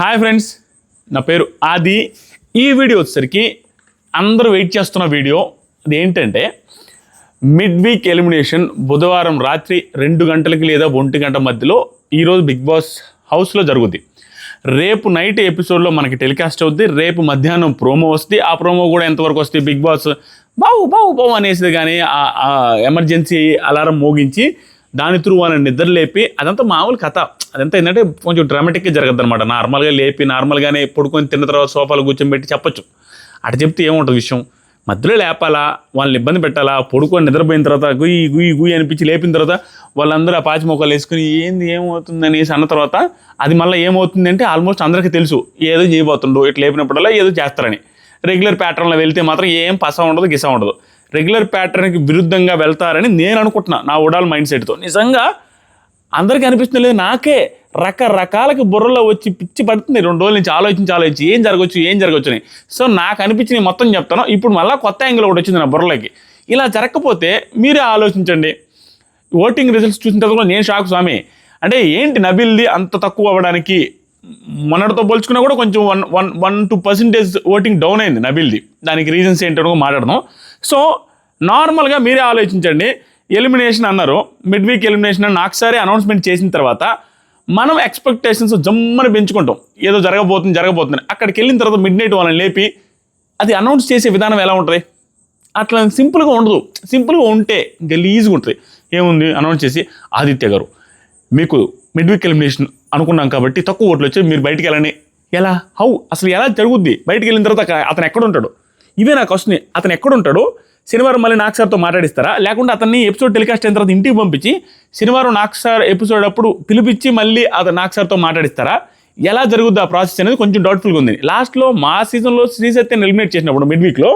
Hi friends నా పేరు ఆది. ఈ వీడియో వచ్చేసరికి అందరూ వెయిట్ చేస్తున్న వీడియో. అది ఏంటంటే మిడ్ వీక్ ఎలిమినేషన్ బుధవారం రాత్రి రెండు గంటలకి లేదా ఒంటి గంట మధ్యలో ఈరోజు బిగ్ బాస్ హౌస్లో జరుగుద్ది. రేపు నైట్ ఎపిసోడ్లో మనకి టెలికాస్ట్ అవుద్ది. రేపు మధ్యాహ్నం ప్రోమో వస్తుంది. ఆ ప్రోమో కూడా ఎంతవరకు వస్తుంది బిగ్ బాస్ బావు బావు బావు అనేసి కానీ ఎమర్జెన్సీ అలారం మోగించి దాని త్రూ వాళ్ళని నిద్ర లేపి అదంతా మామూలు కథ. అదంతా ఏంటంటే కొంచెం డ్రామాటిక్గా జరగద్దు అనమాట నార్మల్గా లేపి నార్మల్గానే పడుకొని తిన్న తర్వాత సోఫాలు కూర్చోబెట్టి చెప్పొచ్చు. అటు చెప్తే ఏముంటుంది విషయం? మధ్యలో లేపాలా? వాళ్ళని ఇబ్బంది పెట్టాలా? పడుకొని నిద్రపోయిన తర్వాత గుయ్యి గుయ్యి గుయ్యి అనిపించి లేపిన తర్వాత వాళ్ళందరూ ఆ పాచి మొక్కలు వేసుకుని ఏంది ఏమవుతుందనేసి అన్న తర్వాత అది మళ్ళీ ఏమవుతుంది అంటే ఆల్మోస్ట్ అందరికీ తెలుసు. ఏదో చేయబోతుండో. ఇట్లా లేపినప్పుడల్లా ఏదో చేస్తారని. రెగ్యులర్ ప్యాటర్న్లో వెళ్తే మాత్రం ఏం పస ఉండదు గిస ఉండదు. రెగ్యులర్ ప్యాటర్న్కి విరుద్ధంగా వెళ్తారని నేను అనుకుంటున్నా నా ఉడాల్ మైండ్ సెట్తో. నిజంగా అందరికీ అనిపిస్తుంది లేదు నాకే రకరకాలకి బుర్రలో వచ్చి పిచ్చి పడుతుంది. రెండు రోజుల నుంచి ఆలోచించి ఆలోచించి ఏం జరగచ్చు ఏం జరగచ్చు అని. సో నాకు అనిపించింది మొత్తం చెప్తాను. ఇప్పుడు మళ్ళీ కొత్త యాంగిల్ ఒకటి వచ్చింది నా బుర్రలోకి. ఇలా జరగకపోతే మీరే ఆలోచించండి. ఓటింగ్ రిజల్ట్స్ చూసిన తర్వాత కూడా నేను షాక్ స్వామి. అంటే ఏంటి నబిల్ది అంత తక్కువ అవ్వడానికి? మొన్నటితో పోల్చుకున్నా కూడా కొంచెం one one one two percentage voting down అయింది నబిల్ది. దానికి రీజన్స్ ఏంటో కూడా మాట్లాడదాం. సో నార్మల్గా మీరే ఆలోచించండి. ఎలిమినేషన్ అన్నారు. మిడ్ వీక్ ఎలిమినేషన్ అని ఒకసారి అనౌన్స్మెంట్ చేసిన తర్వాత మనం ఎక్స్పెక్టేషన్స్ జమ్మని పెంచుకుంటాం. ఏదో జరగబోతుంది జరగబోతుంది. అక్కడికి వెళ్ళిన తర్వాత మిడ్ నైట్ వాళ్ళని లేపి అది అనౌన్స్ చేసే విధానం ఎలా ఉంటుంది? అట్లా సింపుల్గా ఉండదు. సింపుల్గా ఉంటే గలీజ్గా ఉంటుంది. ఏముంది? అనౌన్స్ చేసి ఆదిత్య గారు మీకు మిడ్ వీక్ ఎలిమినేషన్ అనుకున్నాం కాబట్టి తక్కువ ఓట్లు వచ్చి మీరు బయటికి వెళ్ళండి. ఎలా? హౌ అసలు ఎలా జరుగుద్ది? బయటికి వెళ్ళిన తర్వాత అతను ఎక్కడ ఉంటాడు? ఇవే నాకు వస్తున్నాయి అతను ఎక్కడుంటాడో శనివారం మళ్ళీ నాగ్ సార్తో మాట్లాడిస్తారా? లేకుంటే అతన్ని ఎపిసోడ్ టెలికాస్ట్ అయిన తర్వాత ఇంటికి పంపించి శనివారం నాగ్ సార్ ఎపిసోడ్ అప్పుడు పిలిపించి మళ్ళీ అతను నాగ్ సార్తో మాట్లాడిస్తారా? ఎలా జరుగుద్ది ఆ ప్రాసెస్ అనేది కొంచెం డౌట్ఫుల్గా ఉంది. లాస్ట్లో మా సీజన్లో శ్రీసత్యని ఎలిమినేట్ చేసినప్పుడు మిడ్ వీక్లో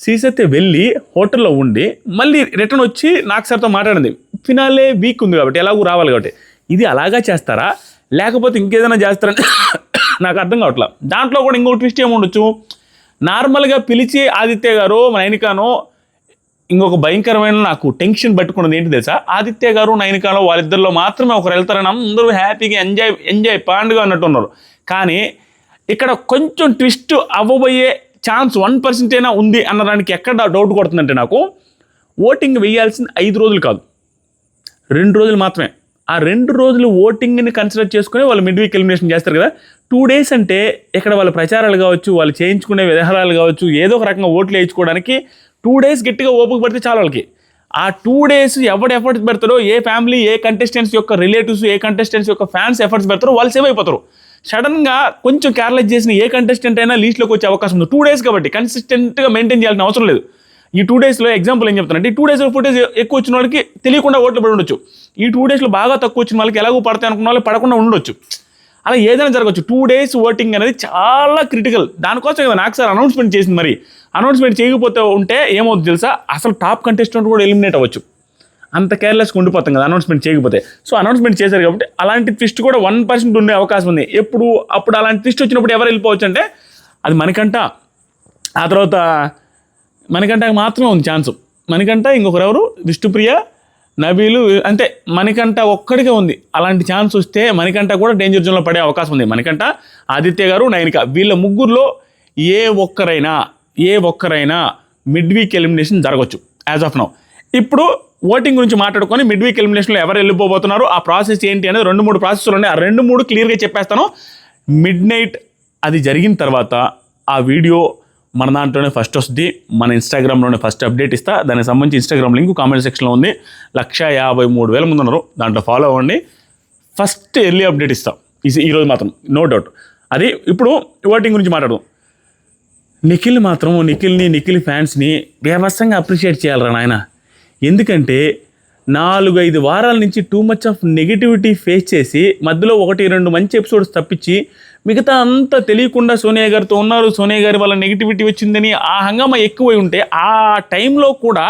శ్రీసత్య వెళ్ళి హోటల్లో ఉండి మళ్ళీ రిటర్న్ వచ్చి నాకు సార్తో మాట్లాడింది. ఫినాలే వీక్ ఉంది కాబట్టి ఎలాగూ రావాలి కాబట్టి. ఇది అలాగా చేస్తారా? లేకపోతే ఇంకేదైనా చేస్తారని నాకు అర్థం కావట్లా. దాంట్లో కూడా ఇంకో ట్విస్ట్ ఏముండొచ్చు నార్మల్గా పిలిచి ఆదిత్య గారు నైనికానో ఇంకొక భయంకరమైన నాకు టెన్షన్ పట్టుకున్నది ఏంటి తెలుసా? ఆదిత్య గారు నైనికాలో వాళ్ళిద్దరిలో మాత్రమే ఒకరు వెళ్తారని అందరూ హ్యాపీగా ఎంజాయ్ ఎంజాయ్ పాండుగా అన్నట్టు ఉన్నారు కానీ ఇక్కడ కొంచెం ట్విస్ట్ అవ్వబోయే ఛాన్స్ వన్ పర్సెంట్ అయినా ఉంది అన్నదానికి ఎక్కడ డౌట్ కొడుతుందంటే నాకు ఓటింగ్ వేయాల్సింది ఐదు రోజులు కాదు. రెండు రోజులు మాత్రమే. ఆ రెండు రోజులు ఓటింగ్ని కన్సిడర్ చేసుకుని వాళ్ళు మిడ్ వీక్ ఎలిమినేషన్ చేస్తారు కదా టూ డేస్ అంటే ఇక్కడ వాళ్ళ ప్రచారాలు కావచ్చు వాళ్ళు చేయించుకునే వ్యవహారాలు కావచ్చు ఏదో ఒక రకంగా ఓట్లు వేయించుకోవడానికి టూ డేస్ గట్టిగా ఓపిక పడితే చాలా వాళ్ళకి. ఆ టూ డేస్ ఎవరు ఎఫర్ట్స్ పెడతారో ఏ ఫ్యామిలీ ఏ కంటెస్టెంట్స్ యొక్క రిలేటివ్స్ ఏ కంటెస్టెంట్స్ యొక్క ఫ్యాన్స్ ఎఫర్ట్స్ పెడతారో వాళ్ళు సేవ్ అయిపోతారు. సడన్గా కొంచెం క్యారలైజ్ చేసిన ఏ కంటెస్టెంట్ అయినా లీస్ట్లోకి వచ్చే అవకాశం ఉంది. టూ డేస్ కాబట్టి కన్సిస్టెంట్గా మెయింటైన్ చేయాల్సిన అవసరం లేదు. ఈ టూ డేస్లో ఎగ్జాంపుల్ ఏం చెప్తానంటే ఈ టూ డేస్లో ఫుటేజ్ ఎక్కువ వచ్చిన వాళ్ళకి తెలియకుండా ఓట్లు పడి ఉండొచ్చు. ఈ టూ డేస్లో బాగా తక్కువ వచ్చిన వాళ్ళకి ఎలాగో పడతాయి అనుకున్న వాళ్ళు పడకుండా ఉండొచ్చు. అలా ఏదైనా జరగవచ్చు టూ డేస్ ఓటింగ్ అనేది చాలా క్రిటికల్ దానికోసం కదా నాకు సార్ అనౌన్స్మెంట్ చేసింది మరి. అనౌన్స్మెంట్ చేయకపోతే ఉంటే ఏమవుతుంది తెలుసా? అసలు టాప్ కంటెస్టెంట్ కూడా ఎలిమినేట్ అవ్వచ్చు. అంత కేర్లెస్గా ఉండిపోతాం కదా అనౌన్స్మెంట్ చేయకపోతే. సో అనౌన్స్మెంట్ చేశారు కాబట్టి అలాంటి ట్విస్ట్ కూడా వన్ పర్సెంట్ ఉండే అవకాశం ఉంది. ఎప్పుడు అప్పుడు అలాంటి ట్విస్ట్ వచ్చినప్పుడు ఎవరు వెళ్ళిపోవచ్చు అంటే అది మనకంట. ఆ తర్వాత మనకంట మాత్రమే ఉంది ఛాన్స్ మనకంట ఇంకొకరు ఎవరు? విష్ణుప్రియ నబీలు అంతే మణికంట ఒక్కడికే ఉంది. అలాంటి ఛాన్స్ వస్తే మణికంట కూడా డేంజర్ జోన్లో పడే అవకాశం ఉంది. మణికంట ఆదిత్య గారు నయనిక. వీళ్ళ ముగ్గురులో ఏ ఒక్కరైనా ఏ ఒక్కరైనా మిడ్ వీక్ ఎలిమినేషన్ జరగవచ్చు యాజ్ ఆఫ్ నౌ ఇప్పుడు ఓటింగ్ గురించి మాట్లాడుకొని మిడ్ వీక్ ఎలిమినేషన్లో ఎవరు వెళ్ళిపోబోతున్నారు ఆ ప్రాసెస్ ఏంటి అనేది రెండు మూడు ప్రాసెస్లు ఉన్నాయి. ఆ రెండు మూడు క్లియర్గా చెప్పేస్తాను. మిడ్ నైట్ అది జరిగిన తర్వాత ఆ వీడియో మన దాంట్లోనే ఫస్ట్ వస్తుంది. మన ఇన్స్టాగ్రామ్లోనే ఫస్ట్ అప్డేట్ ఇస్తా. దానికి సంబంధించి ఇన్స్టాగ్రామ్ లింక్ కామెంట్ సెక్షన్లో ఉంది. లక్ష యాభై మూడు వేల మంది ఉన్నారు. దాంట్లో ఫాలో అవ్వండి. ఫస్ట్ ఎర్లీ అప్డేట్ ఇస్తాం. ఈ ఈరోజు మాత్రం నో డౌట్ అది ఇప్పుడు ఓటింగ్ గురించి మాట్లాడదాం. నిఖిల్ మాత్రం నిఖిల్ని నిఖిల్ ఫ్యాన్స్ని వ్యవస్థంగా అప్రిషియేట్ చేయాలరా నాయన. ఎందుకంటే నాలుగు ఐదు వారాల నుంచి too much of negativity face చేసి మధ్యలో ఒకటి రెండు మంచి ఎపిసోడ్స్ తప్పించి మిగతా అంతా తెలియకుండా సోనియా గారితో ఉన్నారు. సోనియా గారి వల్ల నెగిటివిటీ వచ్చిందని ఆ హంగామా ఎక్కువై ఉంటే ఆ టైంలో కూడా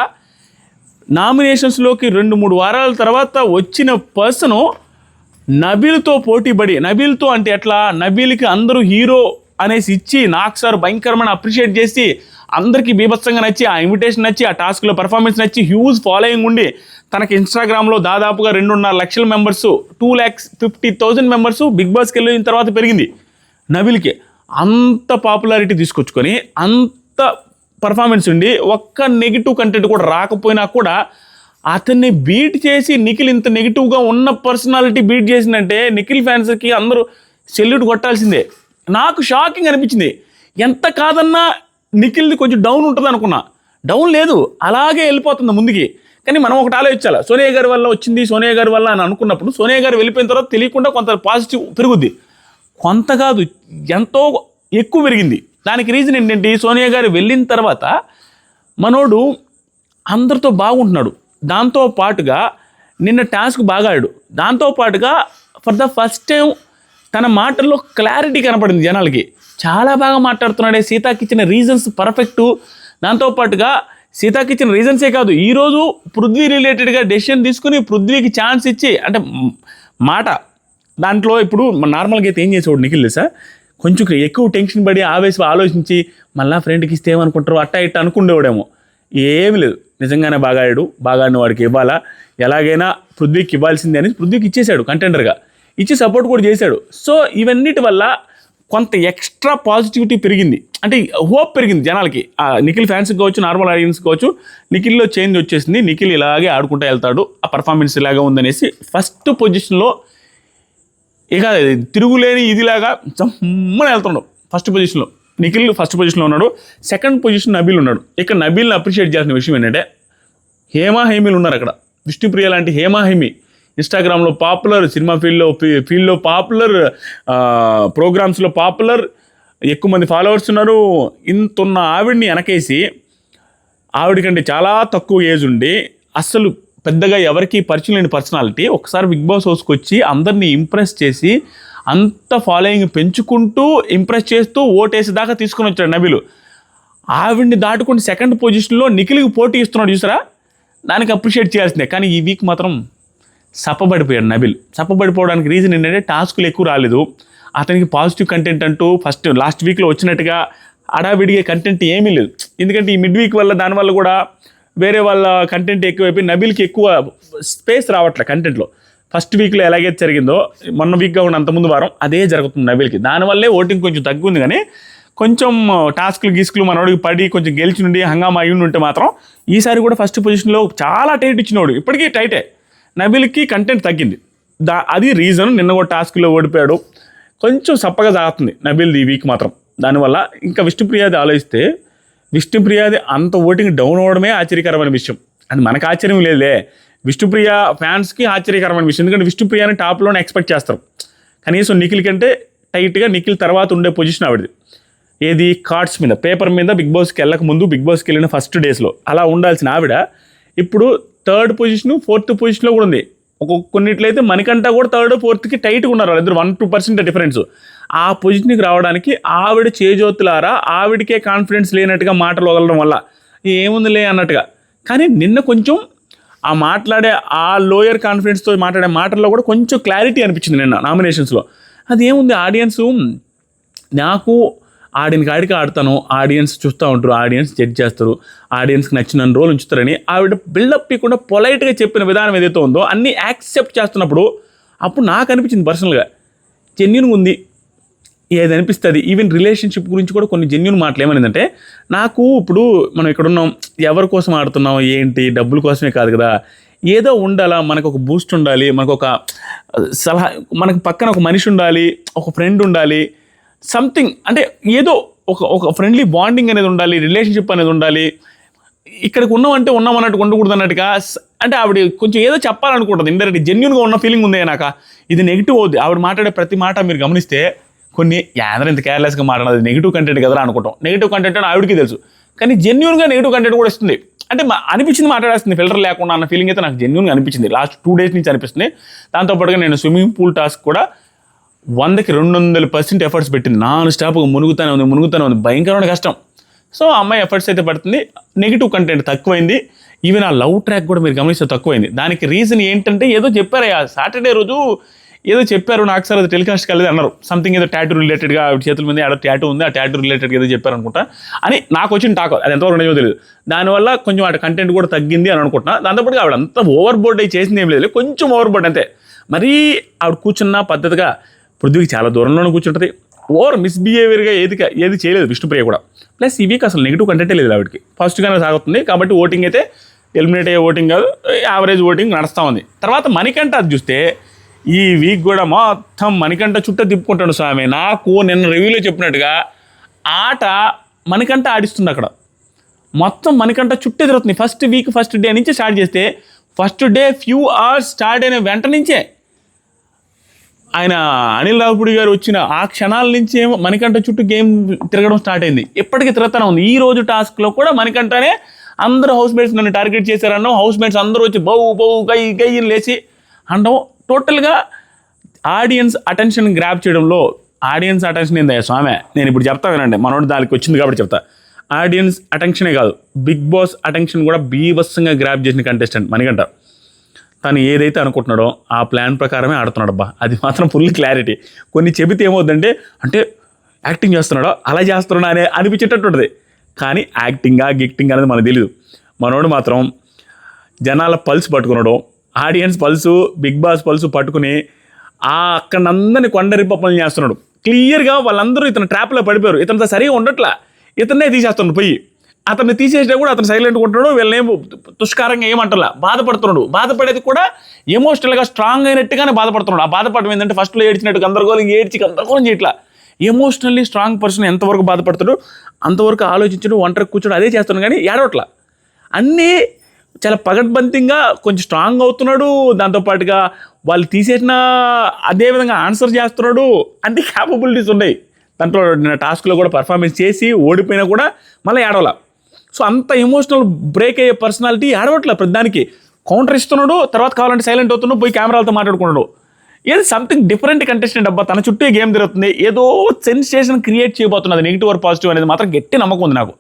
నామినేషన్స్లోకి రెండు మూడు వారాల తర్వాత వచ్చిన పర్సను నబీల్తో పోటీపడి నబీల్తో అంటే ఎట్లా? నబీల్కి అందరూ హీరో అనేసి ఇచ్చి నాకు సార్ భయంకరమైన అప్రిషియేట్ చేసి అందరికీ బీభత్సంగా నచ్చి ఆ ఇన్విటేషన్ నచ్చి ఆ టాస్క్లో పర్ఫార్మెన్స్ నచ్చి హ్యూజ్ ఫాలోయింగ్ ఉండి తనకి ఇన్స్టాగ్రామ్లో దాదాపుగా రెండున్నర లక్షల members two lakhs fifty thousand members big బాస్కి వెళ్ళిన తర్వాత పెరిగింది. నవిల్కి అంత పాపులారిటీ తీసుకొచ్చుకొని అంత పర్ఫార్మెన్స్ ఉండి ఒక్క నెగిటివ్ కంటెంట్ కూడా రాకపోయినా కూడా అతన్ని బీట్ చేసి నిఖిల్ ఇంత నెగిటివ్గా ఉన్న పర్సనాలిటీ బీట్ చేసిందంటే నిఖిల్ ఫ్యాన్స్కి అందరూ సెల్యూట్ కొట్టాల్సిందే. నాకు షాకింగ్ అనిపించింది. ఎంత కాదన్నా నిఖిల్ది కొంచెం డౌన్ ఉంటుంది అనుకున్నా. డౌన్ లేదు అలాగే వెళ్ళిపోతుంది ముందుకి. కానీ మనం ఒకటి ఆలోచించాలి? సోనియా గారి వల్ల వచ్చింది సోనియా గారి వల్ల అని అనుకున్నప్పుడు సోనియా గారు వెళ్ళిపోయిన తర్వాత తెలియకుండా కొంత పాజిటివ్ పెరుగుద్ది. కొంత కాదు ఎంతో ఎక్కువ పెరిగింది. దానికి రీజన్ ఏంటంటే సోనియా గారు వెళ్ళిన తర్వాత మనోడు అందరితో బాగుంటున్నాడు. దాంతో పాటుగా నిన్న టాస్క్ బాగా ఆడాడు. దాంతో పాటుగా ఫర్ ద ఫస్ట్ టైం తన మాటల్లో క్లారిటీ కనపడింది జనాలకి. చాలా బాగా మాట్లాడుతున్నాడే. సీతాకి ఇచ్చిన రీజన్స్ పర్ఫెక్ట్ దాంతో పాటుగా సీతాకి ఇచ్చిన రీజన్సే కాదు. ఈరోజు పృథ్వీ రిలేటెడ్గా డెసిషన్ తీసుకుని పృథ్వీకి ఛాన్స్ ఇచ్చి అంటే మాట దాంట్లో ఇప్పుడు నార్మల్గా అయితే ఏం చేసేవాడు నిఖిల్ తెలుసా? కొంచెం ఎక్కువ టెన్షన్ పడి ఆవేశం ఆలోచించి మళ్ళీ ఫ్రెండ్కి ఇస్తే ఏమనుకుంటారు అట్టా ఇట్టా అనుకుండేవాడేమో. ఏమి లేదు. నిజంగానే బాగా ఆడాడు. బాగా ఆడిన వాడికి ఇవ్వాలా? ఎలాగైనా పృథ్వీకి ఇవ్వాల్సిందే అని పృథ్వీకి ఇచ్చేశాడు కంటెండర్గా ఇచ్చి సపోర్ట్ కూడా చేశాడు. సో ఇవన్నిటి వల్ల కొంత ఎక్స్ట్రా పాజిటివిటీ పెరిగింది. అంటే హోప్ పెరిగింది జనాలకి. ఆ నిఖిల్ ఫ్యాన్స్కి కావచ్చు నార్మల్ ఆడియన్స్ కావచ్చు నిఖిల్లో చేంజ్ వచ్చేసింది. నిఖిల్ ఇలాగే ఆడుకుంటూ వెళ్తాడు. ఆ పర్ఫార్మెన్స్ ఇలాగే ఉందనేసి ఫస్ట్ పొజిషన్లో ఇక తిరుగులేని ఇదిలాగా చమ్మని వెళ్తున్నాడు ఫస్ట్ పొజిషన్లో నిఖిల్ ఫస్ట్ పొజిషన్లో ఉన్నాడు. సెకండ్ పొజిషన్ నబీల్ ఉన్నాడు. ఇక నబీల్ని అప్రిషియేట్ చేసిన విషయం ఏంటంటే హేమా హేమీలు ఉన్నారు అక్కడ. విష్ణుప్రియ లాంటి హేమా హేమి. ఇన్స్టాగ్రామ్లో పాపులర్ సినిమా ఫీల్డ్లో ఫీల్డ్లో పాపులర్ ప్రోగ్రామ్స్లో పాపులర్ ఎక్కువ మంది ఫాలోవర్స్ ఉన్నారు. ఇంత ఉన్న ఆవిడ్ని వెనకేసి ఆవిడ కంటే చాలా తక్కువ ఏజ్ ఉండి అస్సలు పెద్దగా ఎవరికి పరిచయం లేని పర్సనాలిటీ ఒకసారి బిగ్ బాస్ హౌస్కి వచ్చి అందరినీ ఇంప్రెస్ చేసి అంత ఫాలోయింగ్ పెంచుకుంటూ ఇంప్రెస్ చేస్తూ ఓటేసి దాకా తీసుకొని వచ్చాడు నబీలు. ఆవిడ్ని దాటుకుని సెకండ్ పొజిషన్లో నిఖిల్కి పోటీ ఇస్తున్నాడు చూసారా? దానికి అప్రిషియేట్ చేయాల్సిందే. కానీ ఈ వీక్ మాత్రం సప్పబడిపోయాడు నబిల్. సప్పబడిపోవడానికి రీజన్ ఏంటంటే టాస్కులు ఎక్కువ రాలేదు. అతనికి పాజిటివ్ కంటెంట్ అంటూ ఫస్ట్ లాస్ట్ వీక్లో వచ్చినట్టుగా అడావిడిగే కంటెంట్ ఏమీ లేదు. ఎందుకంటే ఈ మిడ్ వీక్ వల్ల దానివల్ల కూడా వేరే వాళ్ళ కంటెంట్ ఎక్కువైపోయి నబీల్కి ఎక్కువ స్పేస్ రావట్లే కంటెంట్లో ఫస్ట్ వీక్లో ఎలాగైతే జరిగిందో మొన్న వీక్గా ఉన్న అంతకుముందు వారం అదే జరుగుతుంది నబీల్కి. దానివల్లే ఓటింగ్ కొంచెం తగ్గుంది కానీ కొంచెం టాస్క్లు గీస్కులు మనోడికి పడి కొంచెం గెలిచి నుండి హంగామా అయ్యి ఉంటే మాత్రం ఈసారి కూడా ఫస్ట్ పొజిషన్లో చాలా టైట్ ఇచ్చినోడు. ఇప్పటికీ టైటే నబీల్కి కంటెంట్ తగ్గింది. దా అది రీజన్ నిన్న కూడా టాస్క్లో ఓడిపోయాడు. కొంచెం సప్పగా సాగుతుంది నబిల్ది ఈ వీక్ మాత్రం. దానివల్ల ఇంకా విష్ణుప్రియాది ఆలోచిస్తే విష్ణుప్రియాది అంత ఓటింగ్ డౌన్ అవ్వడమే ఆశ్చర్యకరమైన విషయం. అది మనకు ఆశ్చర్యం లేదులే. విష్ణుప్రియ ఫ్యాన్స్కి ఆశ్చర్యకరమైన విషయం. ఎందుకంటే విష్ణుప్రియాని టాప్లోనే ఎక్స్పెక్ట్ చేస్తారు. కనీసం నిఖిల్ కంటే టైట్గా నిఖిల్ తర్వాత ఉండే పొజిషన్ ఆవిడది. ఏది? కార్డ్స్ మీద. పేపర్ మీద బిగ్ బాస్కి వెళ్ళక ముందు బిగ్ బాస్కి వెళ్ళిన ఫస్ట్ డేస్లో అలా ఉండాల్సిన ఆవిడ ఇప్పుడు థర్డ్ పొజిషన్ ఫోర్త్ పొజిషన్లో కూడా ఉంది. కొన్నిట్లయితే మనకంటా కూడా థర్డ్ ఫోర్త్కి టైట్గా ఉన్నారు వాళ్ళిద్దరు. వన్ టూ పర్సెంట్ డిఫరెన్స్ ఆ పొజిషన్కి రావడానికి ఆవిడ చేజోతులారా ఆవిడకే కాన్ఫిడెన్స్ లేనట్టుగా మాటలు వదలడం వల్ల ఏముందిలే అన్నట్టుగా. కానీ నిన్న కొంచెం ఆ మాట్లాడే ఆ లోయర్ కాన్ఫిడెన్స్తో మాట్లాడే మాటల్లో కూడా కొంచెం క్లారిటీ అనిపించింది నిన్న నామినేషన్స్లో అది ఏముంది ఆడియన్స్ నాకు ఆడిన కాడికి ఆడతాను ఆడియన్స్ చూస్తూ ఉంటారు ఆడియన్స్ జడ్జ్ చేస్తారు ఆడియన్స్కి నచ్చిన రోల్ ఉంచుతారని ఆవిడ బిల్డప్ ఇవ్వకుండా పొలైట్గా చెప్పిన విధానం ఏదైతే ఉందో అన్నీ యాక్సెప్ట్ చేస్తున్నప్పుడు అప్పుడు నాకు అనిపించింది పర్సనల్గా జెన్యున్గా ఉంది. ఏది అనిపిస్తుంది? ఈవెన్ రిలేషన్షిప్ గురించి కూడా కొన్ని జెన్యున్ మాటలు ఏమనిందంటే నాకు ఇప్పుడు మనం ఇక్కడ ఉన్నాం ఎవరి కోసం ఆడుతున్నాం ఏంటి? డబ్బుల కోసమే కాదు కదా. ఏదో ఉండాలా మనకు ఒక బూస్ట్ ఉండాలి మనకు ఒక సలహా మనకు పక్కన ఒక మనిషి ఉండాలి ఒక ఫ్రెండ్ ఉండాలి సంథింగ్ అంటే ఏదో ఒక ఒక ఫ్రెండ్లీ బాండింగ్ అనేది ఉండాలి రిలేషన్షిప్ అనేది ఉండాలి. ఇక్కడికి ఉన్నామంటే ఉన్నాం అన్నట్టు ఉండకూడదు అన్నట్టుగా అంటే ఆవిడ కొంచెం ఏదో చెప్పాలనుకుంటుంది. ఇండైరెక్ట్ జెన్యున్గా ఉన్న ఫీలింగ్ ఉంది నాక. ఇది నెగిటివ్ అవుద్ది. ఆవిడ మాట్లాడే ప్రతి మాట మీరు గమనిస్తే కొన్ని యాందరూ ఇంత కేర్లెస్గా మాట్లాడదు నెగిటివ్ కంటెంట్ కదా అనుకుంటాం. నెగిటివ్ కంటెంట్ అని ఆవిడకి తెలుసు. కానీ జెన్యున్గా నెగిటివ్ కంటెంట్ కూడా ఇస్తుంది అంటే మా- అనిపించింది మాట్లాడేస్తుంది ఫిల్టర్ లేకుండా అన్న ఫీలింగ్ అయితే నాకు జెన్యున్గా అనిపించింది. లాస్ట్ టూ డేస్ నుంచి అనిపిస్తుంది. దాంతోపాటుగా నేను స్విమ్మింగ్ పూల్ టాస్క్ కూడా వందకి రెండు వందల పర్సెంట్ ఎఫర్ట్స్ పెట్టింది. నాన్ స్టాప్గా మునుగుతూనే ఉంది మునుగుతూనే ఉంది. భయంకరమైన కష్టం. సో అమ్మాయి ఎఫర్ట్స్ అయితే పడుతుంది. నెగిటివ్ కంటెంట్ తక్కువైంది. ఈవెన్ ఆ లవ్ ట్రాక్ కూడా మీరు గమనిస్తే తక్కువైంది. దానికి రీజన్ ఏంటంటే ఏదో చెప్పారు. సాటర్డే రోజు ఏదో చెప్పారు నాకు సార్ అది టెలికాస్ట్ కాలేదు అన్నారు. సంథింగ్ ఏదో ట్యాటూ రిలేటెడ్గా ఆవిడ చేతుల మీద ఆడ ట్యాటూ ఉంది. ఆ ట్యాటూ రిలేటెడ్గా ఏదో చెప్పారు అనుకుంటా. అని నాకు వచ్చిన టాక్ అది ఎంతవరకు నిజమో తెలియదు దానివల్ల కొంచెం వాటి కంటెంట్ కూడా తగ్గింది అని అనుకుంటున్నా. దాంతోపాటు ఆవిడ అంత ఓవర్ బోర్డ్ అయి చేసింది ఏం లేదు. కొంచెం ఓవర్ బోర్డ్ అంతే. మరీ ఆవిడ కూర్చున్న పద్ధతిగా పృథ్వీకి చాలా దూరంలోనే కూర్చుంటుంది. ఓవర్ మిస్బిహేవియర్గా ఏది ఏది చేయలేదు విష్ణుప్రియ కూడా. ప్లస్ ఈ అసలు నెగిటివ్ కంటెంటే లేదు ఆవిడకి. ఫస్ట్గానే సాగుతుంది కాబట్టి ఓటింగ్ అయితే ఎలిమినేట్ అయ్యే ఓటింగ్ కాదు యావరేజ్ ఓటింగ్ నడుస్తూ ఉంది. తర్వాత మణికంఠ అది చూస్తే ఈ వీక్ కూడా మొత్తం మణికంఠ చుట్టూ తిప్పుకుంటాడు స్వామి. నాకు నిన్న రివ్యూలో చెప్పినట్టుగా ఆట మణికంఠ ఆడిస్తుంది అక్కడ. మొత్తం మణికంఠ చుట్టే తిరుగుతుంది. ఫస్ట్ వీక్ ఫస్ట్ డే నుంచి స్టార్ట్ చేస్తే first day few hours start అయిన వెంట నుంచే ఆయన అనిల్ రావుపూడి గారు వచ్చిన ఆ క్షణాల నుంచి ఏమో మణికంఠ చుట్టూ గేమ్ తిరగడం స్టార్ట్ అయింది. ఎప్పటికీ తిరుగుతూనే ఉంది. ఈ రోజు టాస్క్లో కూడా మణికంఠనే అందరూ హౌస్ మేట్స్ నన్ను టార్గెట్ చేశారన్నాం. హౌస్ మేట్స్ అందరూ వచ్చి బౌ బౌ గై గై లేచి అనడం టోటల్గా ఆడియన్స్ అటెన్షన్ గ్రాప్ చేయడంలో ఆడియన్స్ అటెన్షన్ ఏందయ్యా స్వామి? నేను ఇప్పుడు చెప్తా వినండి. మనోడు దానికి వచ్చింది కాబట్టి చెప్తా. ఆడియన్స్ అటెన్షనే కాదు. బిగ్ బాస్ అటెన్షన్ కూడా బీభత్సంగా గ్రాప్ చేసిన కంటెస్టెంట్ మణికంఠ. తను ఏదైతే అనుకుంటున్నాడో ఆ ప్లాన్ ప్రకారమే ఆడుతున్నాడు అబ్బా అది మాత్రం ఫుల్ క్లారిటీ. కొన్ని చెబితే ఏమవుతుందంటే అంటే యాక్టింగ్ చేస్తున్నాడో? అలా చేస్తున్నాడా అనే అనిపించేటట్టు ఉంటుంది. కానీ యాక్టింగా గిక్టింగ్ అనేది మనకు తెలియదు మనోడు మాత్రం జనాల పల్స్ పట్టుకున్నాడు. Audience pulse big boss pulse పట్టుకుని ఆ అక్కడందరిని కొండరిప్ప పనులు చేస్తున్నాడు. క్లియర్గా వాళ్ళందరూ ఇతను ట్రాప్లో పడిపోయారు. ఇతనితో సరిగా ఉండట్లా. ఇతన్నే తీసేస్తున్నాడు పోయి. అతన్ని తీసేసినా కూడా అతను సైలెంట్ ఉంటున్నాడు వీళ్ళనేం తుష్కారంగా ఏమంటలా? బాధపడుతున్నాడు. బాధపడేది కూడా ఎమోషనల్గా స్ట్రాంగ్ అయినట్టుగానే బాధపడుతున్నాడు. ఆ బాధపడడం ఏంటంటే ఫస్ట్లో ఏడ్చినట్టు గందరగోళం ఏడ్చి గందరగోళం చేయట్లా. ఎమోషనల్లీ స్ట్రాంగ్ పర్సన్ ఎంతవరకు బాధపడతాడు అంతవరకు ఆలోచించడం ఒంటరి కూర్చోడు అదే చేస్తున్నాడు కానీ ఏడవట్లా. అన్నీ చాలా పగడ్బంతింగా కొంచెం స్ట్రాంగ్ అవుతున్నాడు. దాంతోపాటుగా వాళ్ళు తీసేసిన అదే విధంగా ఆన్సర్ చేస్తున్నాడు. అన్ని క్యాపబిలిటీస్ ఉన్నాయి. దాంట్లో నేను టాస్క్లో కూడా పర్ఫార్మెన్స్ చేసి ఓడిపోయినా కూడా మళ్ళీ ఏడవలా. సో అంత ఎమోషనల్ బ్రేక్ అయ్యే పర్సనాలిటీ ఆడవట్లే ప్రతిదానికి కౌంటర్ ఇస్తున్నాడు తర్వాత కావాలంటే సైలెంట్ అవుతున్నాడు పోయి కెమెరాలతో మాట్లాడుకున్నాడు. ఏది సంథింగ్ డిఫరెంట్ కంటెస్టెంట్ అబ్బా తన చుట్టూ గేమ్ తిరుగుతుంది. ఏదో సెన్సేషన్ క్రియేట్ చేయబోతున్నది నెగిటివ్ ఆర్ పాజిటివ్ అనేది మాత్రం గట్టి నమ్మకం ఉంది నాకు.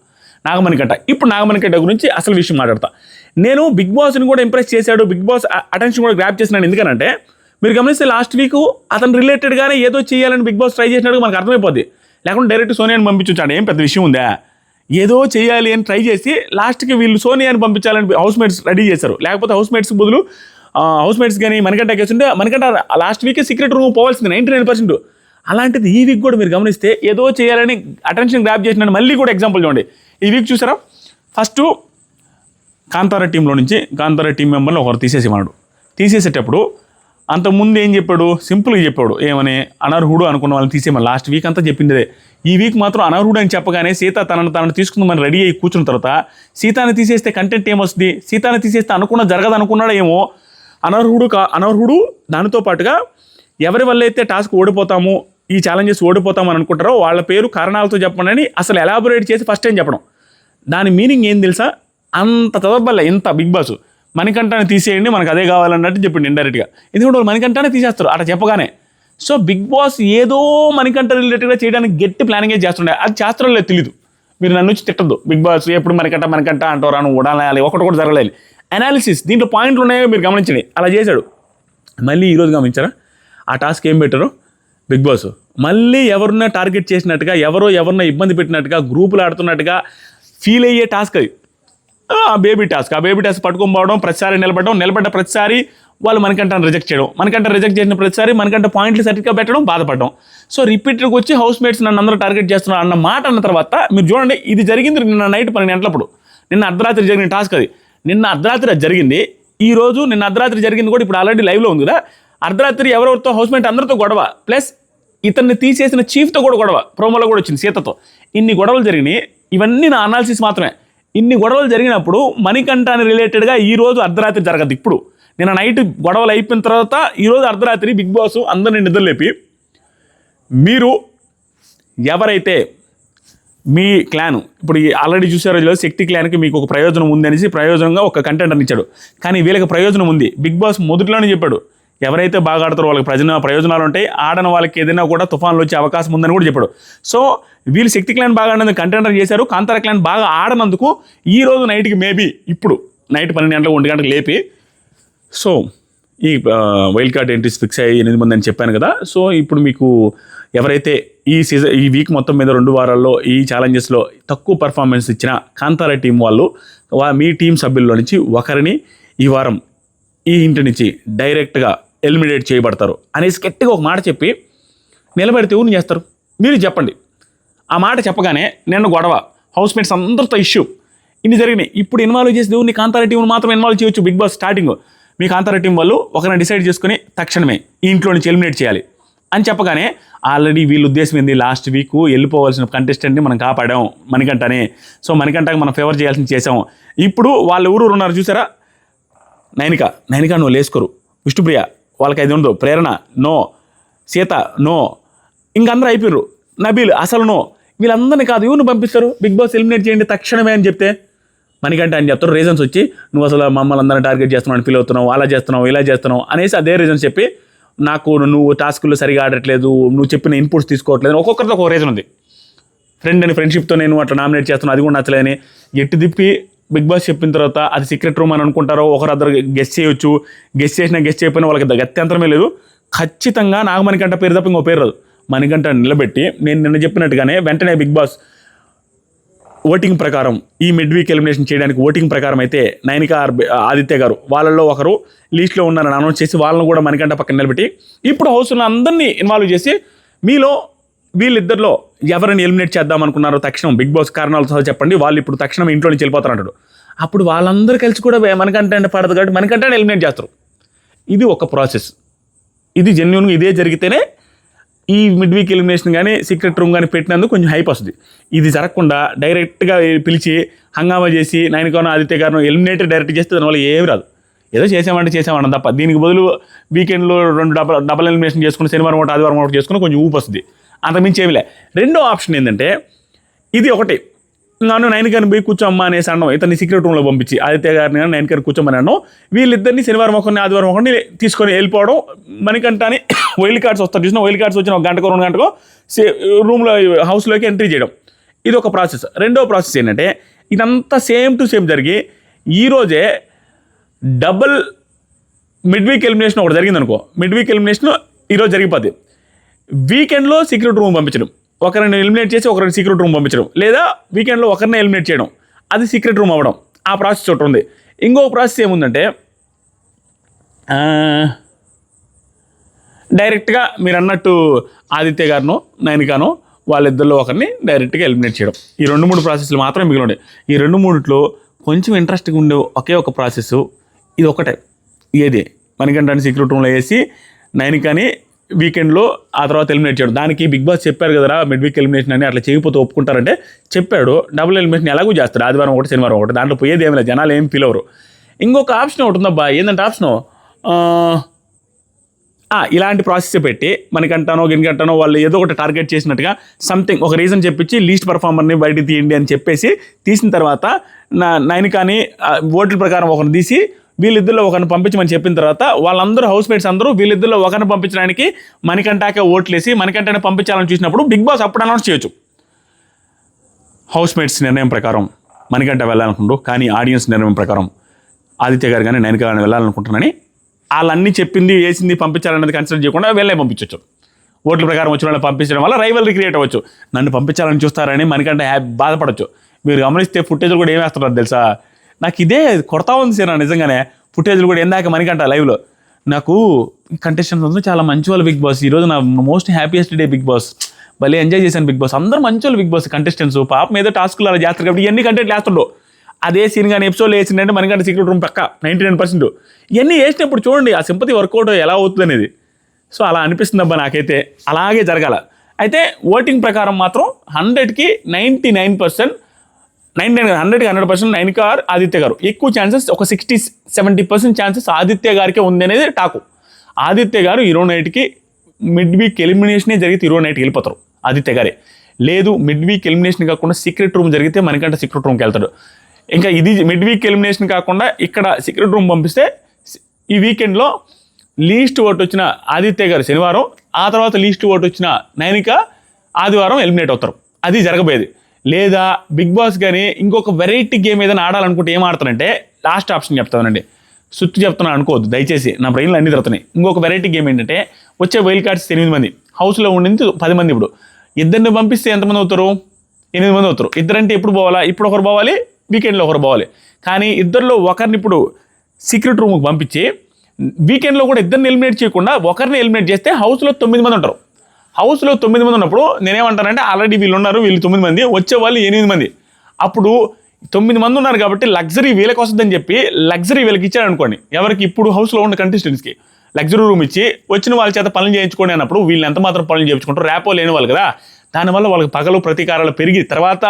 నాగమణికంట ఇప్పుడు నాగమణికంట గురించి అసలు విషయం మాట్లాడతా. నేను బిగ్ బాస్ని కూడా ఇంప్రెస్ చేశాడు బిగ్ బాస్ అటెన్షన్ కూడా గ్రాప్ చేసినాడు. ఎందుకనంటే మీరు గమనిస్తే లాస్ట్ వీక్ అతను రిలేటెడ్గానే ఏదో చేయాలని బిగ్ బాస్ ట్రై చేసినట్టు మనకు అర్థమైపోద్ది. లేకుంటే డైరెక్ట్ సోనియాని పంపించాడు ఏం పెద్ద విషయం ఉందా? ఏదో చేయాలి అని ట్రై చేసి లాస్ట్కి వీళ్ళు సోనియాని పంపించాలని హౌస్ మేట్స్ రెడీ చేశారు. లేకపోతే హౌస్ మేట్స్ బదులు హౌస్ మేట్స్ కానీ మనకంట ఉంటే మనకంట లాస్ట్ వీకే సీక్రెట్ రూమ్ పోవాల్సింది నైంటీ నైన్ పర్సెంట్ అలాంటిది ఈ వీక్ కూడా మీరు గమనిస్తే ఏదో చేయాలని అటెన్షన్ గ్రాప్ చేసిన మళ్ళీ కూడా ఎగ్జాంపుల్ చూడండి. ఈ వీక్ చూసారా? ఫస్ట్ కాంతార టీంలో నుంచి కాంతార టీం మెంబర్ని ఒకరు తీసేసేవాడు తీసేసేటప్పుడు అంతకుముందు ఏం చెప్పాడు? సింపుల్గా చెప్పాడు. ఏమని? అనర్హుడు అనుకున్న వాళ్ళని తీసేమని లాస్ట్ వీక్ అంతా చెప్పిందే ఈ వీక్ మాత్రం అనర్హుడు అని చెప్పగానే సీత తనను తనను తీసుకుందామని రెడీ అయ్యి కూర్చున్న తర్వాత సీతాని తీసేస్తే కంటెంట్ ఏమొస్తుంది? సీతాని తీసేస్తే అనుకున్న జరగదు అనుకున్నాడో ఏమో? అనర్హుడు కా అనర్హుడు దానితో పాటుగా ఎవరి వల్ల అయితే టాస్క్ ఓడిపోతాము ఈ ఛాలెంజెస్ ఓడిపోతామని అనుకుంటారో వాళ్ళ పేరు కారణాలతో చెప్పండి అని అసలు ఎలాబొరేట్ చేసి ఫస్ట్ టైం చెప్పడం? దాని మీనింగ్ ఏం తెలుసా? అంత చదవబల్లే ఇంత బిగ్ బాస్ మణికంఠాన్ని తీసేయండి మనకు అదే కావాలన్నట్టు చెప్పిండు ఇండైరెక్ట్గా ఎందుకంటే వాళ్ళు మణికంఠానే తీసేస్తారు అట్లా చెప్పగానే. సో బిగ్ బాస్ ఏదో మణికంఠ రిలేటెడ్గా చేయడానికి గట్టి ప్లానింగ్ చేస్తుండే. అది చేస్తారో లేదు తెలియదు మీరు నన్ను వచ్చి తిట్టద్దు. బిగ్ బాస్ ఎప్పుడు మణికంఠ మణికంఠ అంటారు నువ్వు ఉడాలి ఒకటి కూడా జరగలేదు. అనాలిసిస్ దీంట్లో పాయింట్లు ఉన్నాయో మీరు గమనించండి. అలా చేశాడు. మళ్ళీ ఈరోజు గమనించారా? ఆ టాస్క్ ఏం పెట్టారు? Big boss. మళ్ళీ ఎవరినో టార్గెట్ చేసినట్టుగా ఎవరో ఎవరినో ఇబ్బంది పెట్టినట్టుగా గ్రూపులు ఆడుతున్నట్టుగా ఫీల్ అయ్యే టాస్క్ అది. బేబీ టాస్క్ ఆ బేబీ టాస్క్ పట్టుకొని పోవడం ప్రతిసారి నిలబడడం నిలబడ్డ ప్రతిసారి వాళ్ళు మనకంటే రిజెక్ట్ చేయడం. మనకంట రిజెక్ట్ చేసిన ప్రతిసారి మనకంట పాయింట్లు సరిగ్గా పెట్టడం బాధపడడం. సో రిపీటెడ్గా వచ్చి హౌస్ మేట్స్ నన్ను అందరూ టార్గెట్ చేస్తున్నారు అన్న మాట అన్న తర్వాత మీరు చూడండి ఇది జరిగింది నిన్న నైట్ పన్నెండు గంటలప్పుడు. నిన్న అర్ధరాత్రి జరిగిన టాస్క్ అది. నిన్న అర్ధరాత్రి అది జరిగింది. ఈ రోజు నిన్న అర్ధరాత్రి జరిగింది కూడా ఇప్పుడు ఆల్రెడీ లైవ్లో ఉంది కదా. అర్ధరాత్రి ఎవరెవరితో హౌస్ మేట్ అందరితో గొడవ. ప్లస్ ఇతన్ని తీసేసిన చీఫ్తో కూడా గొడవ. ప్రోమోలో కూడా వచ్చింది సీతతో. ఇన్ని గొడవలు జరిగినాయి. ఇవన్నీ నా అనాలిసిస్ మాత్రమే. ఇన్ని గొడవలు జరిగినప్పుడు మణికంఠాన్ని రిలేటెడ్గా ఈరోజు అర్ధరాత్రి జరగదు. ఇప్పుడు నిన్న నైట్ గొడవలు అయిపోయిన తర్వాత ఈరోజు అర్ధరాత్రి బిగ్ బాస్ అందరిని నిద్రలేపి మీరు ఎవరైతే మీ క్లాన్ ఇప్పుడు ఆల్రెడీ చూసారో లేదో శక్తి క్లాన్కి మీకు ఒక ప్రయోజనం ఉంది అనేసి ప్రయోజనంగా ఒక కంటెంట్ ఇచ్చాడు. కానీ వీళ్ళకి ప్రయోజనం ఉంది. బిగ్ బాస్ మొదట్లోనే చెప్పాడు ఎవరైతే బాగా ఆడతారో వాళ్ళకి ప్రజన ప్రయోజనాలు ఉంటాయి. ఆడని వాళ్ళకి ఏదైనా కూడా తుఫాన్లు వచ్చే అవకాశం ఉందని కూడా చెప్పాడు. సో వీళ్ళు శక్తి క్లాన్ బాగా ఆడినందుకు కంటెంటర్ చేశారు. కాంతార క్లాన్ బాగా ఆడనందుకు ఈ రోజు నైట్కి మేబీ ఇప్పుడు నైట్ పన్నెండు గంటలకు ఒంటి గంటలకు లేపి సో ఈ వైల్డ్ కార్డ్ ఎంట్రీస్ ఫిక్స్ అయ్యి ఎనిమిది మంది అని చెప్పాను కదా. సో ఇప్పుడు మీకు ఎవరైతే ఈ సీజన్ ఈ వీక్ మొత్తం మీద రెండు వారాల్లో ఈ ఛాలెంజెస్లో తక్కువ పర్ఫార్మెన్స్ ఇచ్చిన కాంతార టీం వాళ్ళు మీ టీం సభ్యుల్లో నుంచి ఒకరిని ఈ వారం ఈ ఇంటి నుంచి డైరెక్ట్గా ఎలిమినేట్ చేయబడతారు అనేసి గట్టిగా ఒక మాట చెప్పి నిలబెడితే ఊరిని చేస్తారు? మీరు చెప్పండి. ఆ మాట చెప్పగానే నిన్న గొడవ హౌస్ మేట్స్ అందరితో ఇష్యూ ఇన్ని జరిగినాయి. ఇప్పుడు ఇన్వాల్వ్ చేసి దేవుని కాంతార టీంను మాత్రం ఇన్వాల్వ్ చేయొచ్చు? బిగ్ బాస్ స్టార్టింగ్ మీ కాంతార టీం వాళ్ళు ఒకరిని డిసైడ్ చేసుకుని తక్షణమే ఈ ఇంట్లో నుంచి ఎలిమినేట్ చేయాలి అని చెప్పగానే ఆల్రెడీ వీళ్ళ ఉద్దేశం ఏంది? లాస్ట్ వీక్ వెళ్ళిపోవాల్సిన కంటెస్టెంట్ని మనం కాపాడాం మనకంటనే సో మణికంటకి మనం ఫేవర్ చేయాల్సింది చేసాం ఇప్పుడు వాళ్ళు ఊరు ఉన్నారు చూసారా? నైనిక. నైనిక నువ్వు లేసుకోరు. విష్ణుప్రియ. వాళ్ళకి అది ఉండదు. ప్రేరణ నో. సీత నో. ఇంకందరూ అయిపోయారు నబీల్ అసలు నో. వీళ్ళందరినీ కాదు ఎవరిని పంపిస్తారు? బిగ్ బాస్ ఎలిమినేట్ చేయండి తక్షణమే అని చెప్తే మనకంటే అని చెప్తారు. రీజన్స్ వచ్చి నువ్వు అసలు మమ్మల్ని అందరినీ టార్గెట్ చేస్తున్నావు ఫీల్ అవుతున్నావు అలా చేస్తున్నావు ఇలా చేస్తున్నావు అనేసి అదే రీజన్స్ చెప్పి నాకు నువ్వు టాస్కులు సరిగా ఆడట్లేదు నువ్వు చెప్పిన ఇన్పుట్స్ తీసుకోవట్లేదు ఒక్కొక్కరితో ఒక రీజన్ ఉంది. ఫ్రెండ్ అని ఫ్రెండ్షిప్తో నేను అట్లా నామినేట్ చేస్తున్నాను అది కూడా నచ్చలేని ఎట్టి తిప్పి బిగ్ బాస్ చెప్పిన తర్వాత అది సీక్రెట్ రూమ్ అని అనుకుంటారో ఒకరద్దరు గెస్ట్ చేయొచ్చు. గెస్ట్ చేసినా గెస్ట్ చేయకపోయినా వాళ్ళకి గత్యంతరమే లేదు. ఖచ్చితంగా నాకు మణికంట పేరు తప్ప ఇంకో పేరు రాదు. మణికంట నిలబెట్టి నేను నిన్న చెప్పినట్టుగానే వెంటనే బిగ్ బాస్ ఓటింగ్ ప్రకారం ఈ మిడ్ వీక్ ఎలిమినేషన్ చేయడానికి ఓటింగ్ ప్రకారం అయితే నైనిక ఆదిత్య గారు వాళ్ళల్లో ఒకరు లీస్ట్లో ఉన్నారని అనౌన్స్ చేసి వాళ్ళని కూడా మనకంట పక్కన నిలబెట్టి ఇప్పుడు హౌస్లో అందరినీ ఇన్వాల్వ్ చేసి మీలో వీళ్ళిద్దరిలో ఎవరిని ఎలిమినేట్ చేద్దాం అనుకున్నారో తక్షణం బిగ్ బాస్ కారణాలు సహా చెప్పండి. వాళ్ళు ఇప్పుడు తక్షణం ఇంట్లో నుంచి వెళ్ళిపోతారు అప్పుడు వాళ్ళందరూ కలిసి కూడా మనకంటే పడదు కాబట్టి మనకంటే ఎలిమినేట్ చేస్తారు. ఇది ఒక ప్రాసెస్. ఇది జెన్యున్గా ఇదే జరిగితేనే ఈ మిడ్ వీక్ ఎలిమినేషన్ కానీ సీక్రెట్ రూమ్ కానీ పెట్టినందుకు కొంచెం హైప్ వస్తుంది. ఇది జరగకుండా డైరెక్ట్గా పిలిచి హంగామా చేసి నైన్కోన ఆదిత్య గారిని ఎలిమినేట్ డైరెక్ట్ చేస్తే దానివల్ల ఏమి రాదు. ఏదో చేసామంటే చేసామన్నాం తప్ప. దీనికి బదులు వీకెండ్లో రెండు డబల్ డబల్ ఎలిమినేషన్ చేసుకుని శనివారం ఒకటి ఆదివారం ఒకటి చేసుకుని కొంచెం ఊపు వస్తుంది. అంతకుమించి ఏమి లే. రెండో ఆప్షన్ ఏంటంటే ఇది ఒకటి. నన్ను నైన్ గారిని పోయి కూర్చోమ్మా అనేసి అన్నాం ఇతన్ని సీక్రెట్ రూమ్లో పంపించి ఆదిత్య గారిని కానీ నైన్ గారిని కూర్చోమని అన్నాం వీళ్ళిద్దరిని శనివారం ఒకరిని ఆదివారం ఒకరిని తీసుకొని వెళ్ళిపోవడం మనకంటాని వైల్డ్ కార్డ్స్ వస్తారు చూసిన వైల్డ్ కార్డ్స్ వచ్చిన ఒక గంటకో రెండు గంటకో రూమ్లో హౌస్లోకి ఎంట్రీ చేయడం. ఇది ఒక ప్రాసెస్ రెండో ప్రాసెస్ ఏంటంటే ఇదంతా సేమ్ టు సేమ్ జరిగి ఈరోజే డబుల్ మిడ్ వీక్ ఎలిమినేషన్ ఒకటి జరిగింది అనుకో మిడ్ వీక్ ఎలిమినేషన్ ఈరోజు జరిగిపోద్ది. వీకెండ్లో సీక్రెట్ రూమ్ పంపించడం. ఒకరిని ఎలిమినేట్ చేసి ఒకరిని సీక్రెట్ రూమ్ పంపించడం. లేదా వీకెండ్లో ఒకరిని ఎలిమినేట్ చేయడం. అది సీక్రెట్ రూమ్ అవ్వడం. ఆ ప్రాసెస్ ఒకటి ఉంది. ఇంకో ప్రాసెస్ ఏముందంటే డైరెక్ట్గా మీరు అన్నట్టు ఆదిత్య గారినో నయనికానో వాళ్ళిద్దరిలో ఒకరిని డైరెక్ట్గా ఎలిమినేట్ చేయడం. ఈ రెండు మూడు ప్రాసెస్లు మాత్రమే మిగిలి ఉండే ఈ రెండు మూడిట్లో కొంచెం ఇంట్రెస్ట్గా ఉండే ఒకే ఒక ప్రాసెస్ ఇది ఒకటే. ఏది? మనకంటే సీక్రెట్ రూమ్లో వేసి నైనికాని వీకెండ్లో ఆ తర్వాత ఎలిమినేట్ చేయడం. దానికి బిగ్ బాస్ చెప్పారు కదరా మిడ్ వీక్ ఎలిమినేషన్ అని అట్లా చేయకపోతే ఒప్పుకుంటారంటే చెప్పాడు. డబుల్ ఎలిమినేషన్ ఎలాగూ చేస్తారు ఆదివారం ఒకటి శనివారం ఒకటి దాంట్లో పోయేది ఏమి లేదు జనాలు ఏం ఫీల్ అవ్వరు. ఇంకొక ఆప్షన్ ఒకటి ఉందబ్బా ఏంటంటే ఆప్షను? ఇలాంటి ప్రాసెస్ పెట్టి మనకంటానో గినికంటానో వాళ్ళు ఏదో ఒకటి టార్గెట్ చేసినట్టుగా సంథింగ్ ఒక రీజన్ చెప్పించి లీస్ట్ పర్ఫార్మర్ని బయట తీయండి అని చెప్పేసి తీసిన తర్వాత నా నైన్ కానీ ఓట్ల ప్రకారం ఒకరిని తీసి వీళ్ళిద్దరిలో ఒకరిని పంపించమని చెప్పిన తర్వాత వాళ్ళందరూ హౌస్ మేట్స్ అందరూ వీళ్ళిద్దరిలో ఒకరిని పంపించడానికి మనకంటాకే ఓట్లేసి మనకంటనే పంపించాలని చూసినప్పుడు బిగ్ బాస్ అప్పుడు అనౌన్స్ చేయొచ్చు. హౌస్ మేట్స్ నిర్ణయం ప్రకారం మణికంట వెళ్ళాలనుకుంటూ కానీ ఆడియన్స్ నిర్ణయం ప్రకారం ఆదిత్య గారు కానీ నైనిక గారిని వెళ్ళాలనుకుంటున్నానని వాళ్ళన్నీ చెప్పింది వేసింది పంపించాలన్నది కన్సిడర్ చేయకుండా వెళ్ళే పంపించవచ్చు ఓట్ల ప్రకారం వచ్చిన వాళ్ళని పంపించడం వల్ల రైవల్ క్రియేట్ అవ్వచ్చు. నన్ను పంపించాలని చూస్తారని మనకంటే బాధపడవచ్చు మీరు గమనిస్తే ఫుటేజ్లు కూడా ఏమేస్తున్నారు తెలుసా? నాకు ఇదే కొడతా ఉంది సార్ నిజంగానే. ఫుటేజ్లు కూడా ఎందాక మనకంట లైవ్లో నాకు కంటెస్టెంట్స్ అందరూ చాలా మంచి వాళ్ళు బిగ్ బాస్. ఈరోజు నా most happiest day big boss. భలే ఎంజాయ్ చేశాను బిగ్ బాస్. అందరూ మంచి వాళ్ళు బిగ్ బాస్ కంటెస్టెంట్స్ పాపం ఏదో టాస్క్లు అలా చేస్తారు కాబట్టి ఎన్ని కంటెంట్ వేస్తుండవు అదే సీన్ కానీ ఎపిసోడ్ వేసిందంటే మనకంటే సీక్రెట్ రూమ్ పక్క నైంటీ నైన్ పర్సెంట్ ఇవన్నీ వేసినప్పుడు చూడండి ఆ సింపతి వర్కౌట్ ఎలా అవుతుంది అనేది. సో అలా అనిపిస్తుంది అబ్బా నాకైతే. అలాగే జరగాల. అయితే ఓటింగ్ ప్రకారం మాత్రం హండ్రెడ్కి ninety nine percent ninety nine హండ్రెడ్కి హండ్రెడ్ పర్సెంట్ నైన్ కార్ ఆదిత్య గారు. ఎక్కువ ఛాన్సెస్ ఒక sixty seventy percent chances Aditya గారికే ఉంది అనేది టాకు. ఆదిత్య గారు హీరో నైట్కి మిడ్ వీక్ ఎలిమినేషనే జరిగితే హీరో నైట్కి వెళ్ళిపోతారు ఆదిత్య గారే. లేదు మిడ్ వీక్ ఎలిమినేషన్ కాకుండా సీక్రెట్ రూమ్ జరిగితే మనకంటే సీక్రెట్ రూమ్కి వెళ్తాడు. ఇంకా ఇది మిడ్ వీక్ ఎలిమినేషన్ కాకుండా ఇక్కడ సీక్రెట్ రూమ్ పంపిస్తే ఈ వీకెండ్లో లీస్ట్ ఓటు వచ్చిన ఆదిత్య గారు శనివారం ఆ తర్వాత లీస్ట్ ఓటు వచ్చిన నైనిక ఆదివారం ఎలిమినేట్ అవుతారు. అది జరగబోయేది. లేదా బిగ్ బాస్ కానీ ఇంకొక వెరైటీ గేమ్ ఏదైనా ఆడాలనుకుంటే ఏం ఆడతారంటే లాస్ట్ ఆప్షన్ చెప్తానండి. సుత్తి చెప్తున్నాను అనుకోవద్దు దయచేసి. నా బ్రెయిన్లో అన్ని తిరుగుతున్నాయి. ఇంకొక వెరైటీ గేమ్ ఏంటంటే వచ్చే వైల్డ్ కార్డ్స్ ఎనిమిది మంది. హౌస్లో ఉండింది పది మంది ఇప్పుడు. ఇద్దరిని పంపిస్తే ఎంతమంది అవుతారు? ఎనిమిది మంది అవుతారు. ఇద్దరంటే ఎప్పుడు పోవాలా? ఇప్పుడు ఒకరు పోవాలి వీకెండ్లో ఒకరు పోవాలి. కానీ ఇద్దరిలో ఒకరిని ఇప్పుడు సీక్రెట్ రూమ్కి పంపించి వీకెండ్లో కూడా ఇద్దరిని ఎలిమినేట్ చేయకుండా ఒకరిని ఎలిమినేట్ చేస్తే హౌస్లో తొమ్మిది మంది ఉంటారు. హౌస్లో తొమ్మిది మంది ఉన్నప్పుడు నేనేమంటానంటే ఆల్రెడీ వీళ్ళు ఉన్నారు వీళ్ళు తొమ్మిది మంది వచ్చే వాళ్ళు ఎనిమిది మంది. అప్పుడు తొమ్మిది మంది ఉన్నారు కాబట్టి లగ్జరీ వీళ్ళకి వస్తుందని చెప్పి లగ్జరీ వీళ్ళకి ఇచ్చాడు అనుకోండి. ఎవరికి ఇప్పుడు హౌస్లో ఉన్న కంటెస్టెంట్స్కి లగ్జరీ రూమ్ ఇచ్చి వచ్చిన వాళ్ళ చేత పనులు చేయించుకోండి అన్నప్పుడు వీళ్ళు ఎంత మాత్రం పనులు చేయించుకుంటారు ర్యాపో లేని వాళ్ళు కదా. దానివల్ల వాళ్ళకి పగలు ప్రతీకారాలు పెరిగి తర్వాత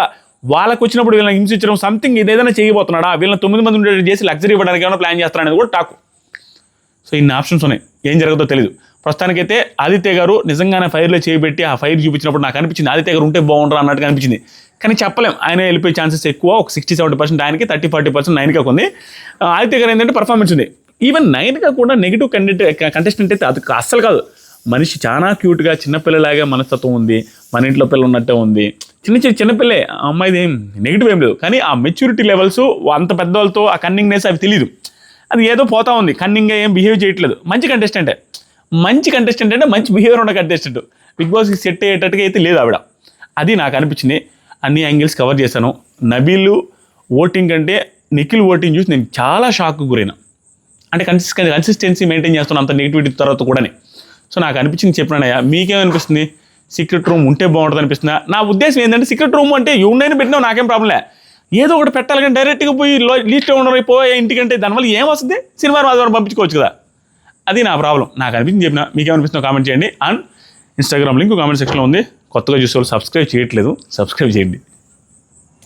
వాళ్ళకి వచ్చినప్పుడు వీళ్ళని హింసించడం సంథింగ్ ఇదేదైనా చేయబోతున్నాడా? వీళ్ళని తొమ్మిది మంది ఉండేటట్టు చేసి లగ్జరీ ఇవ్వడానికి ఏమైనా ప్లాన్ చేస్తారనేది కూడా టాకు. సో ఇన్ని ఆప్షన్స్ ఉన్నాయి. ఏం జరగదో తెలియదు ప్రస్తుతానికైతే ఆదిత్య గారు నిజంగానే ఫైర్లో చేయబెట్టి ఆ ఫైర్ చూపించినప్పుడు నాకు అనిపించింది ఆదిత్య గారు ఉంటే బాగుంటారు అన్నట్టు అనిపించింది. కానీ చెప్పలేం ఆయన వెళ్ళిపోయే ఛాన్సెస్ ఎక్కువ ఒక సిక్స్టీ సెవెంటీ పర్సెంట్ ఆయనకి థర్టీ ఫార్టీ పర్సెంట్ నైన్కి ఉంది ఆదిత్య గారు ఏంటంటే పర్ఫార్మెన్స్ ఉంది. ఈవెన్ నైన్గా కూడా నెగిటివ్ కంటెంట్ కంటెస్టెంట్ అయితే అది అస్సలు కాదు. మనిషి చాలా క్యూట్గా చిన్నపిల్లలాగా మనస్తత్వం ఉంది మన ఇంట్లో పిల్ల ఉన్నట్టే ఉంది. చిన్న చిన్న చిన్నపిల్లే అమ్మాయిది ఏం నెగిటివ్ ఏం లేదు. కానీ ఆ మెచ్యూరిటీ లెవెల్స్ అంత పెద్దవాళ్ళతో ఆ కన్నింగ్నెస్ అవి తెలియదు అది ఏదో పోతా ఉంది కన్నింగ్గా ఏం బిహేవ్ చేయట్లేదు. మంచి కంటెస్టెంటే మంచి కంటెస్టెంట్ అంటే మంచి బిహేవియర్ ఉన్న కంటెస్టెంట్ బిగ్ బాస్కి సెట్ అయ్యేటట్టుగా అయితే లేదు ఆవిడ. అది నాకు అనిపించింది. అన్ని యాంగిల్స్ కవర్ చేశాను. నబీలు ఓటింగ్ కంటే నిఖిల్ ఓటింగ్ చూసి నేను చాలా షాక్ గురైన. అంటే కన్సిస్టెన్సీ కన్సిస్టెన్సీ మెయింటైన్ చేస్తాను అంత నెగిటివిటీ తర్వాత కూడానే. సో నాకు అనిపించింది చెప్పినానయ్యా మీకేమనిపిస్తుంది సీక్రెట్ రూమ్ ఉంటే బాగుంటుంది అనిపిస్తుందా? నా ఉద్దేశం ఏంటంటే సీక్రెట్ రూమ్ అంటే ఎవరినైనా పెట్టినా నాకేం ప్రాబ్లమే ఏదో ఒకటి పెట్టాలి కానీ డైరెక్ట్గా పోయి లీస్ట్ ఉండరు పోయే ఇంటికంటే దానివల్ల ఏం వస్తుంది? సినిమా ఆదివారం పంపించుకోవచ్చు కదా. అది నా ప్రాబ్లం. నాకు అనిపించింది చెప్పిన మీకేమనిపిస్తుందో కామెంట్ చేయండి. అండ్ ఇన్స్టాగ్రామ్ లింక్ కామెంట్ సెక్షన్లో ఉంది. కొత్తగా చూసేవాళ్ళు సబ్స్క్రైబ్ చేయట్లేదు. సబ్స్క్రైబ్ చేయండి.